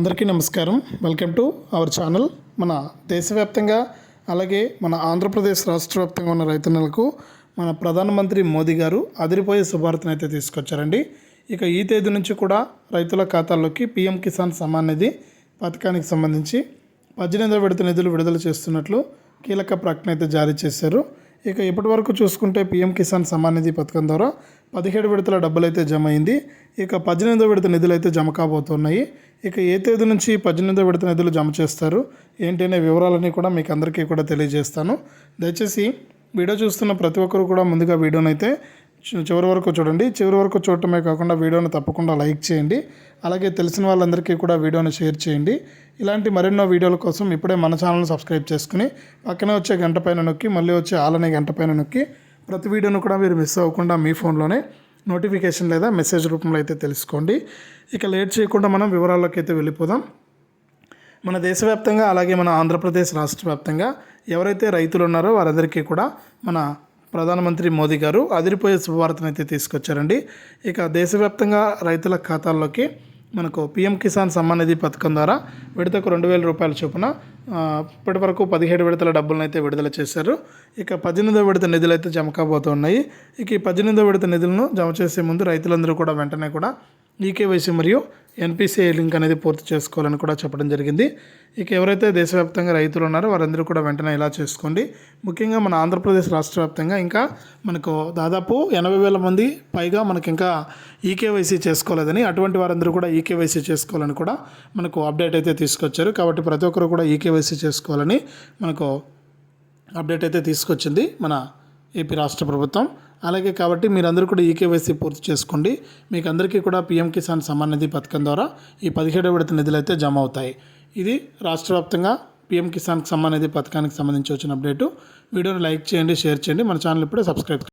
అందరికీ నమస్కారం. Welcome to our channel మన దేశవ్యాప్తంగా అలాగే మన ఆంధ్రప్రదేశ్ రాష్ట్ర వ్యాప్తంగా ఉన్న రైతన్నలకు మన ప్రధానమంత్రి మోదీ గారు అదిరిపోయే శుభార్తను అయితే తీసుకొచ్చారండి. ఇక ఈ తేదీ నుంచి కూడా రైతుల ఖాతాల్లోకి పీఎం కిసాన్ సమ్మాన్ నిధి పథకానికి సంబంధించి పద్దెనిమిదవ విడత నిధులు విడుదల చేస్తున్నట్లు కీలక ప్రకటన అయితే జారీ చేశారు. ఇక ఇప్పటి వరకు చూసుకుంటే పీఎం కిసాన్ సమ్మాన్ నిధి పథకం ద్వారా పదిహేడు విడతల డబ్బులు అయితే జమ అయింది. ఇక పద్దెనిమిదో విడత నిధులు అయితే జమ కాబోతున్నాయి. ఇక ఏ తేదీ నుంచి పద్దెనిమిదో విడత నిధులు జమ చేస్తారు ఏంటి అనే వివరాలన్నీ కూడా మీకు అందరికీ కూడా తెలియజేస్తాను. దయచేసి వీడియో చూస్తున్న ప్రతి ఒక్కరు కూడా ముందుగా వీడియోని అయితే చివరి వరకు చూడండి. చివరి వరకు చూడటమే కాకుండా వీడియోని తప్పకుండా లైక్ చేయండి. అలాగే తెలిసిన వాళ్ళందరికీ కూడా వీడియోని షేర్ చేయండి. ఇలాంటి మరెన్నో వీడియోల కోసం ఇప్పుడే మన ఛానల్ని సబ్స్క్రైబ్ చేసుకుని పక్కనే వచ్చే గంట పైన నొక్కి మళ్ళీ వచ్చే ఆలనే గంట పైన నొక్కి ప్రతి వీడియోను కూడా మీరు మిస్ అవ్వకుండా మీ ఫోన్లోనే నోటిఫికేషన్ లేదా మెసేజ్ రూపంలో అయితే తెలుసుకోండి. ఇక లేట్ చేయకుండా మనం వివరాల్లోకి అయితే వెళ్ళిపోదాం. మన దేశవ్యాప్తంగా అలాగే మన ఆంధ్రప్రదేశ్ రాష్ట్ర వ్యాప్తంగా ఎవరైతే రైతులు ఉన్నారో వారందరికీ కూడా మన ప్రధానమంత్రి మోదీ గారు అదిరిపోయే శుభవార్తను అయితే తీసుకొచ్చారండి. ఇక దేశవ్యాప్తంగా రైతుల ఖాతాల్లోకి మనకు పిఎం కిసాన్ సమ్మాన్ నిధి పథకం ద్వారా విడతకు రెండు వేల రూపాయల చొప్పున ఇప్పటి వరకు పదిహేడు విడతల డబ్బులను అయితే విడుదల చేశారు. ఇక పద్దెనిమిదో విడత నిధులు అయితే జమ కాబోతున్నాయి. ఇక ఈ పద్దెనిమిదో విడత నిధులను జమ చేసే ముందు రైతులందరూ కూడా వెంటనే కూడా ఈకేవైసీ మరియు ఎన్పిసిఐ లింక్ అనేది పూర్తి చేసుకోవాలని కూడా చెప్పడం జరిగింది. ఇక ఎవరైతే దేశవ్యాప్తంగా రైతులు ఉన్నారో వారందరూ కూడా వెంటనే ఇలా చేసుకోండి. ముఖ్యంగా మన ఆంధ్రప్రదేశ్ రాష్ట్ర వ్యాప్తంగా ఇంకా మనకు దాదాపు ఎనభై వేల మంది పైగా మనకి ఇంకా ఈకేవైసీ చేసుకోలేదని అటువంటి వారందరూ కూడా ఈకేవైసీ చేసుకోవాలని కూడా మనకు అప్డేట్ అయితే తీసుకొచ్చారు. కాబట్టి ప్రతి ఒక్కరు కూడా ఈకేవైసీ చేసుకోవాలని మనకు అప్డేట్ అయితే తీసుకొచ్చింది మన ఏపీ రాష్ట్ర ప్రభుత్వం. అలాగే కాబట్టి మీరందరూ కూడా ఈకేవైసీ పూర్తి చేసుకోండి. మీకు అందరికీ కూడా పీఎం కిసాన్ సమ్మాన్ నిధి పథకం ద్వారా ఈ పదిహేడవ విడత నిధులు అయితే జమ అవుతాయి. ఇది రాష్ట్ర వ్యాప్తంగా పీఎం కిసాన్ సమ్మాన్ నిధి పథకానికి సంబంధించి వచ్చిన అప్డేటు. వీడియోని లైక్ చేయండి షేర్ చేయండి. మన ఛానల్ ఇప్పుడే సబ్స్క్రైబ్